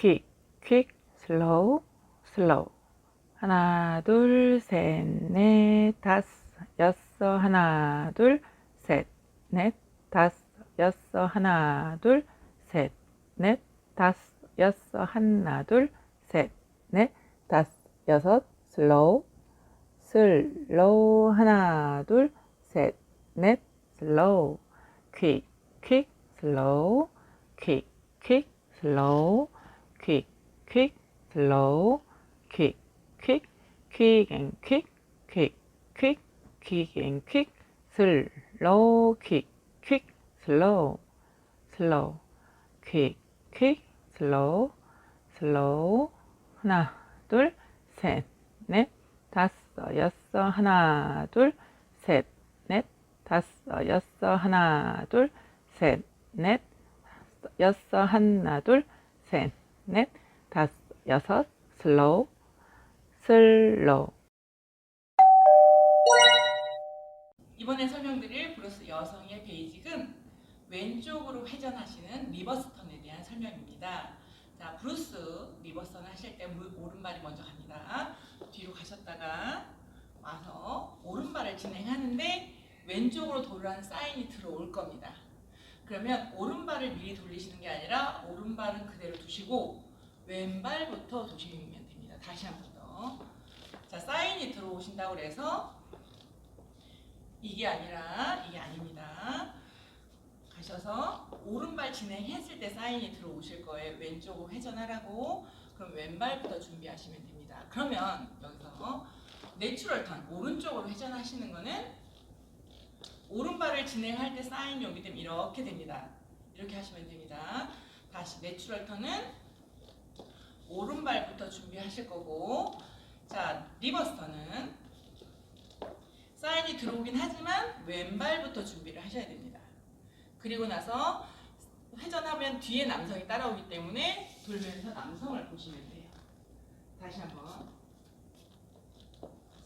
quick, quick, slow, slow. 하나, 둘, 셋, 넷, 다섯, 여섯, 하나, 둘, 셋, 넷, 다섯, 여섯, 하나, 둘, 셋, 넷, 다섯, 여섯, 하나, 둘, 셋, 넷, 다섯, 여섯, 슬로우, 슬로우, 하나, 둘, 셋, 넷, 슬로우, 퀵, 퀵, 슬로우, 퀵, 퀵, 슬로우, 퀵, 퀵, 슬로우, 퀵, quick, quick and quick, quick, quick, quick and quick, slow, quick, quick, slow, slow, quick, quick, slow, slow. 하나, 둘, 셋, 넷, 다섯, 여섯, 하나, 둘, 셋, 넷, 다섯, 여섯, 하나, 둘, 셋, 넷, 여섯, 하나, 둘, 셋, 넷, 다섯, 여섯, slow. 슬로우 이번에 설명드릴 브루스 여성의 베이직은 왼쪽으로 회전하시는 리버스 턴에 대한 설명입니다. 자, 브루스 리버스 턴 하실 때 무- 오른발이 먼저 갑니다. 뒤로 가셨다가 와서 오른발을 진행하는데 왼쪽으로 돌아는 사인이 들어올 겁니다. 그러면 오른발을 미리 돌리시는 게 아니라 오른발은 그대로 두시고 왼발부터 도시면 됩니다. 다시 한 번 더. 자, 사인이 들어오신다고 그래서 이게 아니라 이게 아닙니다. 가셔서 오른발 진행했을 때 사인이 들어오실 거예요. 왼쪽으로 회전하라고. 그럼 왼발부터 준비하시면 됩니다. 그러면 여기서 내추럴 턴 오른쪽으로 회전하시는 거는 오른발을 진행할 때 사인이 오게 되면 이렇게 됩니다. 이렇게 하시면 됩니다. 다시 내추럴 턴은 오른발부터 준비하실 거고 자 리버스 턴은 사인이 들어오긴 하지만 왼발부터 준비를 하셔야 됩니다. 그리고 나서 회전하면 뒤에 남성이 따라오기 때문에 돌면서 남성을 보시면 돼요. 다시 한번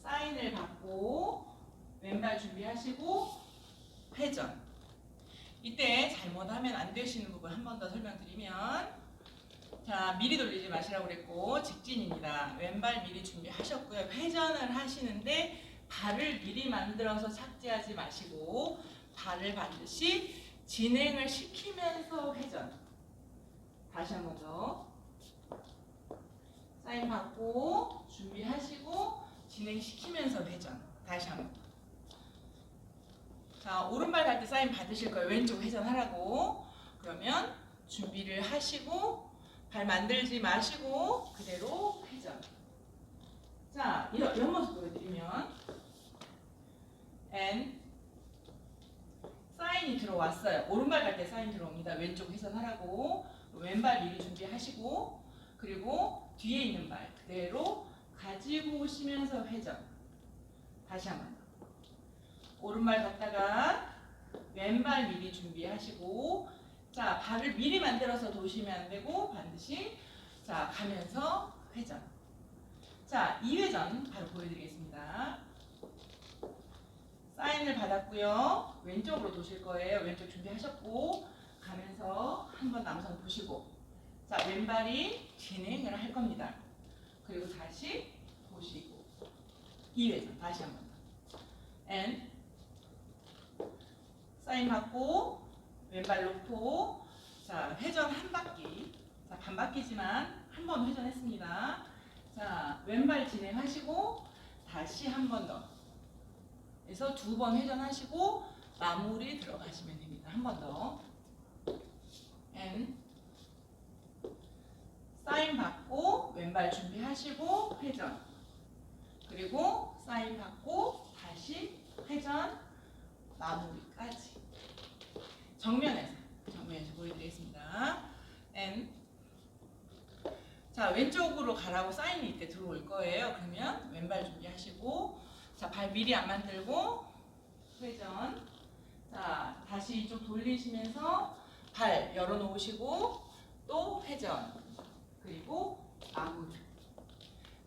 사인을 받고 왼발 준비하시고 회전. 이때 잘못하면 안 되시는 부분 한 번 더 설명드리면 자 미리 돌리지 마시라고 그랬고 직진입니다. 왼발 미리 준비하셨고요. 회전을 하시는데 발을 미리 만들어서 착지하지 마시고 발을 반드시 진행을 시키면서 회전. 다시 한 번 더. 사인 받고 준비하시고 진행시키면서 회전. 다시 한번 더. 자, 오른발 갈 때 사인 받으실 거예요. 왼쪽 회전하라고. 그러면 준비를 하시고 발 만들지 마시고 그대로 회전. 자, 이런, 이런 모습 보여드리면 N 사인이 들어왔어요. 오른발 갈 때 사인 들어옵니다. 왼쪽 회전하라고 왼발 미리 준비하시고 그리고 뒤에 있는 발 그대로 가지고 오시면서 회전. 다시 한번 더. 오른발 갔다가 왼발 미리 준비하시고 자 발을 미리 만들어서 도시면 안 되고 반드시 자 가면서 회전. 자 2회전 바로 보여드리겠습니다. 사인을 받았고요. 왼쪽으로 도실 거예요. 왼쪽 준비하셨고 가면서 한번 남성 보시고 자 왼발이 진행을 할 겁니다. 그리고 다시 보시고 2회전 다시 한번 더. N 사인 받고 왼발 놓고 자 회전 한 바퀴 자 반 바퀴지만 한 번 회전했습니다. 자 왼발 진행하시고 다시 한 번 더. 그래서 두 번 회전하시고 마무리 들어가시면 됩니다. 한 번 더. N 사인 받고 왼발 준비하시고 회전. 그리고 사인 받고 다시 회전 마무리까지. 정면에서 정면에서 보여드리겠습니다. N 자 왼쪽으로 가라고 사인이 이때 들어올 거예요. 그러면 왼발 준비하시고 자발 미리 안 만들고 회전 자 다시 이쪽 돌리시면서 발 열어놓으시고 또 회전 그리고 마무리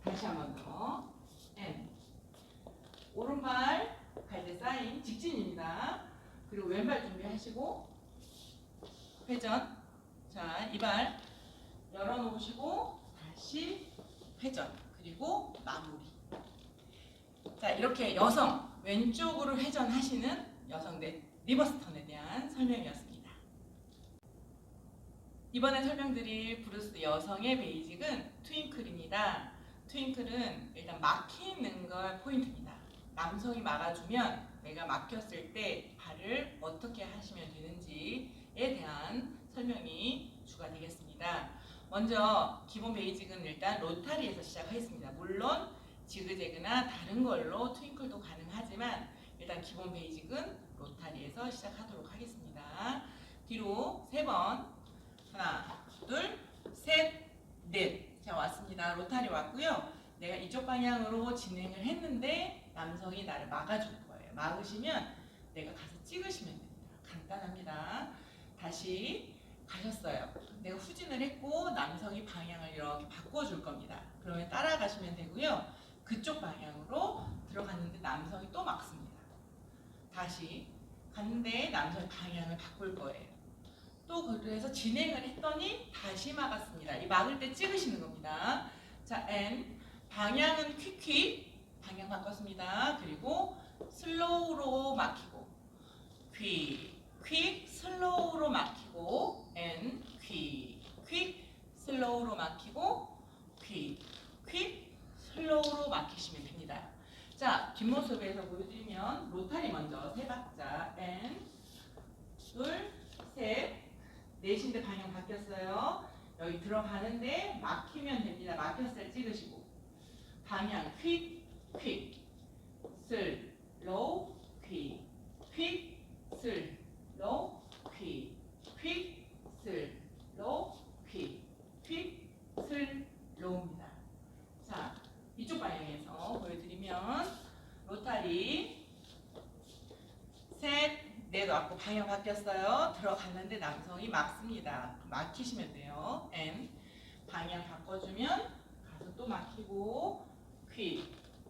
다시 한 번 더 N 오른발 갈 때 사인 직진입니다. 그리고 왼발 준비하시고 회전 자 이발 열어 놓으시고 다시 회전 그리고 마무리. 자 이렇게 여성 왼쪽으로 회전하시는 여성 네, 리버스 턴에 대한 설명이었습니다. 이번에 설명드릴 브루스 여성의 베이직은 트윙클입니다. 트윙클은 일단 막히는 걸 포인트입니다. 남성이 막아주면 내가 막혔을 때 발을 어떻게 하시면 되는지에 대한 설명이 주가 되겠습니다. 먼저 기본 베이직은 일단 로타리에서 시작하겠습니다. 물론 지그재그나 다른 걸로 트윙클도 가능하지만 일단 기본 베이직은 로타리에서 시작하도록 하겠습니다. 뒤로 세 번 하나 둘셋넷 자 왔습니다. 로타리 왔고요. 내가 이쪽 방향으로 진행을 했는데 남성이 나를 막아줄 거예요. 막으시면 내가 가서 찍으시면 됩니다. 간단합니다. 다시 가셨어요. 내가 후진을 했고 남성이 방향을 이렇게 바꿔줄 겁니다. 그러면 따라가시면 되고요. 그쪽 방향으로 들어갔는데 남성이 또 막습니다. 다시 갔는데 남성이 방향을 바꿀 거예요. 또 그래서 진행을 했더니 다시 막았습니다. 이 막을 때 찍으시는 겁니다. 자, N 방향은 퀵퀵 방향 바꿨습니다. 그리고 슬로우로 막히고 퀵, 퀵, 슬로우로 막히고 N 퀵, 퀵, 슬로우로 막히고 퀵, 퀵, 슬로우로 막히시면 됩니다. 자, 뒷모습에서 보여드리면 로타리 먼저 세 박자 N 둘, 셋, 넷인데 방향 바뀌었어요. 여기 들어가는데 막히면 됩니다. 막혔을 때 찍으시고 방향 퀵, 퀵, 슬, 로우, 퀵, 퀵, 슬, 로우, 퀵, 퀵, 슬, 로우, 퀵, 퀵, 슬, 로우입니다. 자, 이쪽 방향에서 보여드리면 로타리 셋, 넷 왔고 방향 바뀌었어요. 들어갔는데 남성이 막습니다. 막히시면 돼요. N 방향 바꿔주면 가서 또 막히고 퀵,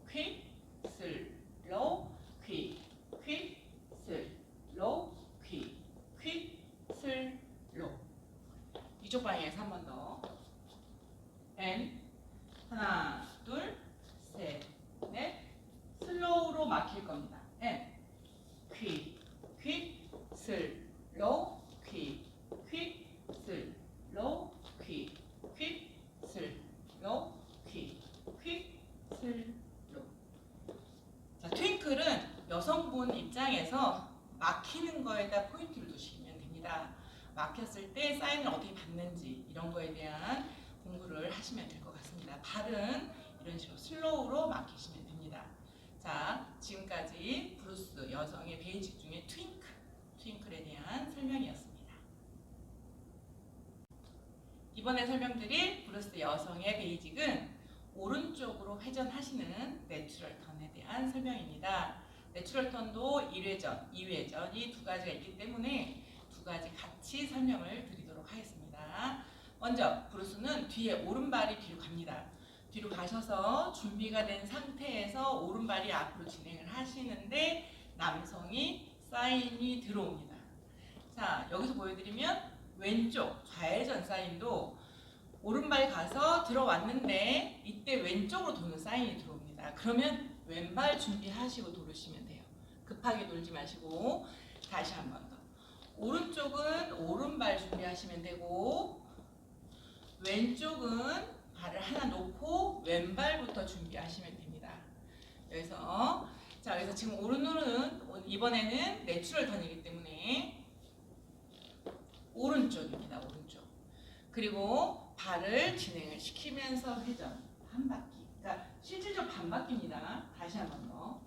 퀵, 슬, 로우, 퀵, 퀵, 슬, 로우, 퀵, 퀵, 슬, 로우 이쪽 방향에서 한 번 더. N 하나, 둘, 셋, 넷 슬로우로 막힐 겁니다. N 퀵, 퀵, 슬, 로우, 퀵, 퀵, 슬, 로우, 퀵, 퀵, 슬, 로우, 퀵, 퀵, 슬, 로우. 자, 트윙클은 여성분 입장에서 막히는 거에다 포인트를 두시면 됩니다. 막혔을 때 사인을 어떻게 받는지 이런 거에 대한 공부를 하시면 될 것 같습니다. 발은 이런 식으로 슬로우로 막히시면 됩니다. 자, 지금까지 브루스 여성의 베이직 중에 트윙클, 트윙클에 대한 설명이었습니다. 이번에 설명드릴 브루스 여성의 베이직은 오른쪽으로 회전하시는 내추럴 턴에 대한 설명입니다. 내추럴 턴도 1회전, 2회전 이 두 가지가 있기 때문에 두 가지 같이 설명을 드리도록 하겠습니다. 먼저 브루스는 뒤에 오른발이 뒤로 갑니다. 뒤로 가셔서 준비가 된 상태에서 오른발이 앞으로 진행을 하시는데 남성이 사인이 들어옵니다. 자, 여기서 보여드리면 왼쪽 좌회전 사인도 오른발 가서 들어왔는데 이때 왼쪽으로 도는 사인이 들어옵니다. 그러면 왼발 준비하시고 돌으시면 돼요. 급하게 돌지 마시고 다시 한 번 더. 오른쪽은 오른발 준비하시면 되고 왼쪽은 발을 하나 놓고 왼발부터 준비하시면 됩니다. 여기서 자 여기서 지금 오른손은 이번에는 내추럴 턴이기 때문에 오른쪽입니다. 오른쪽. 그리고 발을 진행을 시키면서 회전 한 바퀴. 그러니까 실질적으로 반 바퀴입니다. 다시 한 번 더.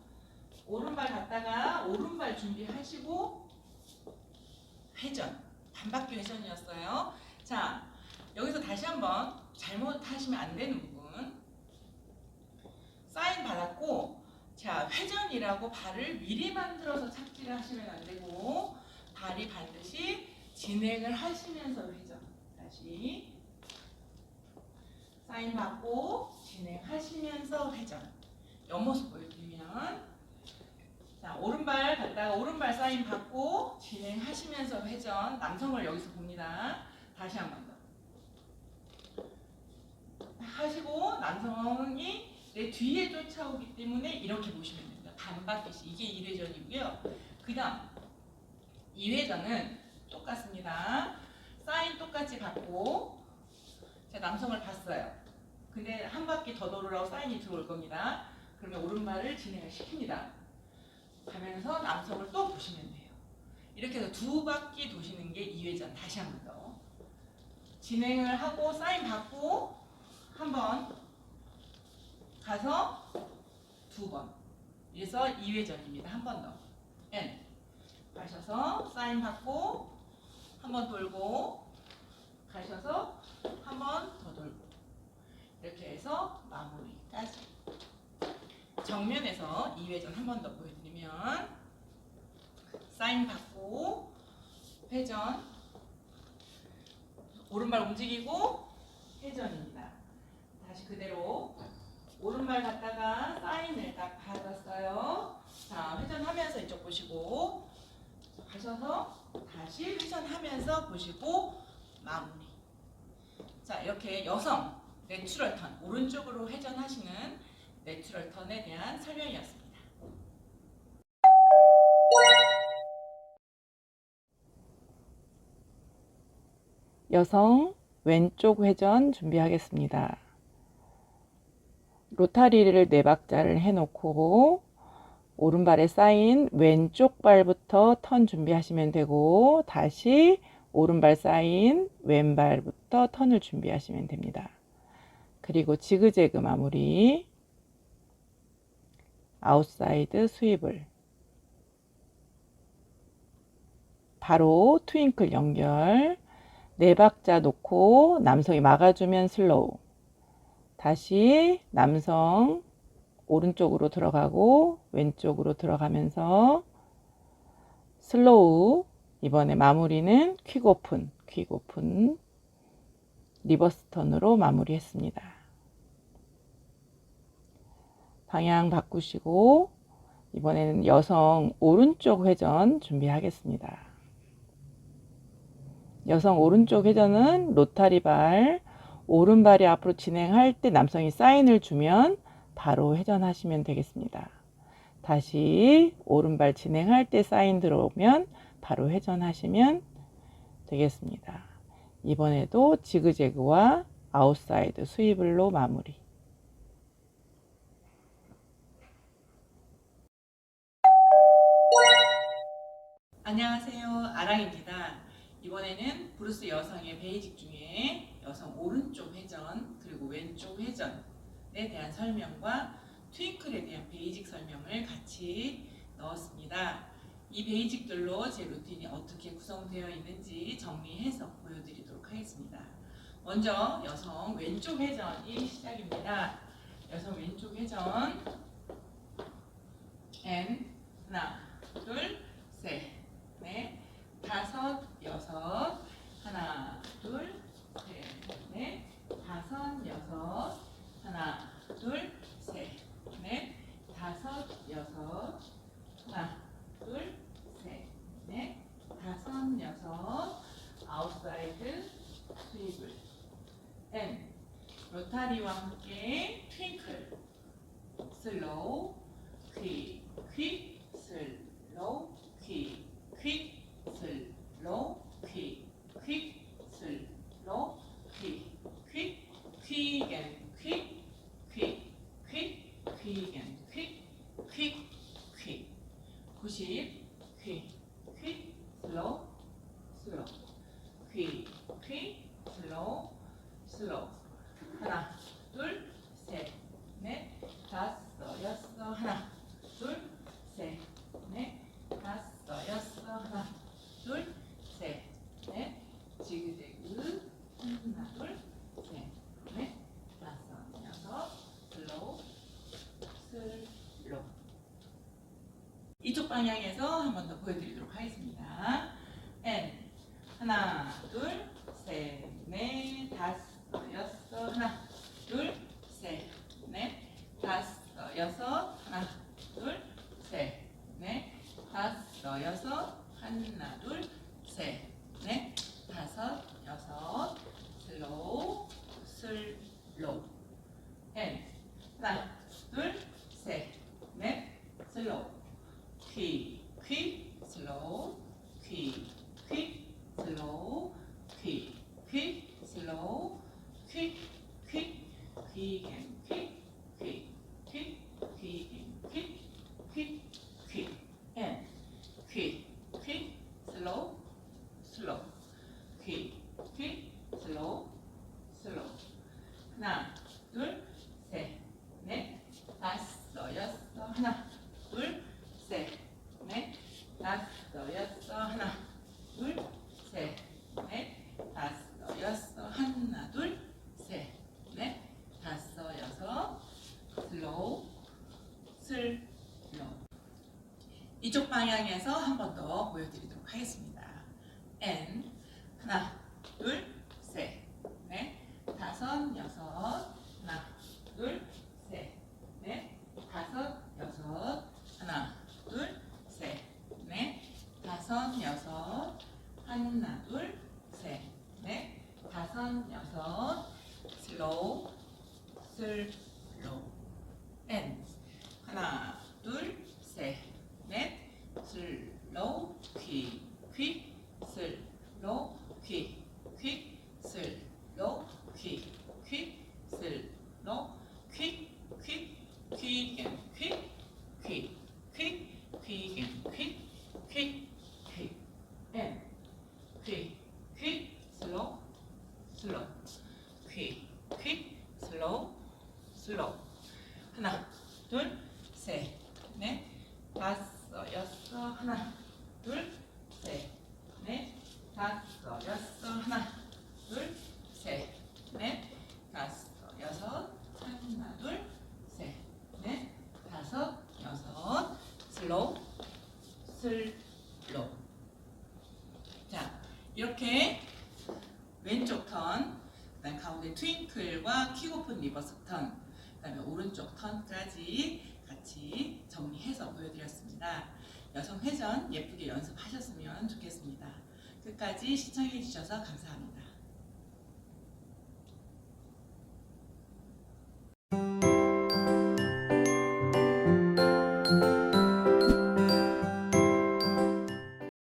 오른발 갔다가 오른발 준비하시고 회전 반 바퀴 회전이었어요. 자 여기서 다시 한번 잘못하시면 안 되는 부분. 사인 받았고, 자, 회전이라고 발을 미리 만들어서 착지를 하시면 안 되고, 발이 반드시 진행을 하시면서 회전. 다시. 사인 받고, 진행하시면서 회전. 옆모습 보여드리면, 자, 오른발 갔다가 오른발 사인 받고, 진행하시면서 회전. 남성을 여기서 봅니다. 다시 한 번 더. 하시고 남성이 내 뒤에 쫓아오기 때문에 이렇게 보시면 됩니다. 반바퀴씩 이게 1회전이고요. 그 다음 2회전은 똑같습니다. 사인 똑같이 받고 제가 남성을 봤어요. 근데 한 바퀴 더 돌으라고 사인이 들어올 겁니다. 그러면 오른발을 진행을 시킵니다. 가면서 남성을 또 보시면 돼요. 이렇게 해서 두 바퀴 도시는 게 2회전 다시 한 번 더. 진행을 하고 사인 받고 한 번 가서 두 번. 그래서 2회전입니다. 한 번 더. N. 가셔서 사인 받고 한 번 돌고 가셔서 한 번 더 돌고 이렇게 해서 마무리까지. 정면에서 2회전 한 번 더 보여드리면 사인 받고 회전 오른발 움직이고 회전입니다. 다시 그대로 오른발 갔다가 사인을 딱 받았어요. 자 회전하면서 이쪽 보시고 가셔서 다시 회전하면서 보시고 마무리. 자 이렇게 여성 내추럴 턴 오른쪽으로 회전하시는 내추럴 턴에 대한 설명이었습니다. 여성 왼쪽 회전 준비하겠습니다. 로타리를 네 박자를 해놓고 오른발에 쌓인 왼쪽 발부터 턴 준비하시면 되고 다시 오른발 쌓인 왼발부터 턴을 준비하시면 됩니다. 그리고 지그재그 마무리 아웃사이드 스윕을 바로 트윙클 연결 네 박자 놓고 남성이 막아주면 슬로우. 다시 남성 오른쪽으로 들어가고 왼쪽으로 들어가면서 슬로우. 이번에 마무리는 퀵 오픈, 퀵 오픈. 리버스 턴으로 마무리했습니다. 방향 바꾸시고 이번에는 여성 오른쪽 회전 준비하겠습니다. 여성 오른쪽 회전은 로타리 발, 오른발이 앞으로 진행할 때 남성이 사인을 주면 바로 회전하시면 되겠습니다. 다시 오른발 진행할 때 사인 들어오면 바로 회전하시면 되겠습니다. 이번에도 지그재그와 아웃사이드 스위블로 마무리. 안녕하세요. 아랑입니다. 이번에는 브루스 여성의 베이직 중에 여성 오른쪽 회전 그리고 왼쪽 회전에 대한 설명과 트윙클에 대한 베이직 설명을 같이 넣었습니다. 이 베이직들로 제 루틴이 어떻게 구성되어 있는지 정리해서 보여드리도록 하겠습니다. 먼저 여성 왼쪽 회전이 시작입니다. 여성 왼쪽 회전 N 하나 둘셋넷 다섯, 여섯, 하나, 둘, 셋, 넷, 다섯, 여섯, 하나, 둘, 셋, 넷, 다섯, 여섯, 하나, 둘, 셋, 넷, 다섯, 여섯, 아웃사이드 스위블, N, 로타리와 함께 트윙클, 슬로우, 퀵, 퀵, 슬로우, 퀵, 퀵, 슬로우 퀵, 퀵, 슬로우 퀵, 퀵, 퀵 앤 퀵, 퀵, 퀵, 퀵 앤 퀵, 퀵, 퀵 90, 퀵, 퀵, 슬로우, 슬로우 퀵, 퀵, 슬로우, 슬로우 하나, 둘, 셋, 넷, 다섯, 여섯, 하나, 둘, 셋, 넷, 다섯, 여섯, 하나, 둘, 셋, 넷, 지그재그, 하나, 둘, 셋, 넷, 다섯, 여섯, 슬로우, 슬로우. 이쪽 방향에서 한 번 더 보여드리도록 하겠습니다. N 하나, 둘, Okay. 이쪽 방향에서 한 번 더 보여드리도록 하겠습니다. N 하나, 둘, 셋, 넷, 다섯, 여섯, 하나, 둘, 셋, 넷, 다섯, 여섯, 하나, 둘, 셋, 넷, 다섯, 여섯, 하나, 둘, 셋, 넷, 다섯, 여섯, 슬로우, 슬로우, N 하나, 둘, 셋, 넷, 슬로우, 퀴, 퀴, 슬로우, 퀴, 퀴, 슬로우, 퀴, 퀴, 슬로우, 퀴, 퀴, 퀴, 앤 퀴, 퀴, 퀴, 퀴, 앤 퀴, 퀴, 퀴, 앤 퀴, 퀴, 슬로우, 슬로우, 퀴, 퀴, 슬로우, 슬로우. 하나, 둘, 셋, 넷, 다섯, 여섯, 하나, 둘, 셋, 넷, 다섯, 여섯, 하나, 둘, 셋, 넷, 다섯, 여섯, 하나, 둘, 셋, 넷, 다섯, 여섯, 슬로우, 슬로우. 자, 이렇게 왼쪽 턴, 그다음 가운데 트윙클과 킥오픈 리버스 턴, 그다음에 오른쪽 턴까지 같이 정리해서 보여드렸습니다. 여성 회전 예쁘게 연습하셨으면 좋겠습니다. 끝까지 시청해 주셔서 감사합니다.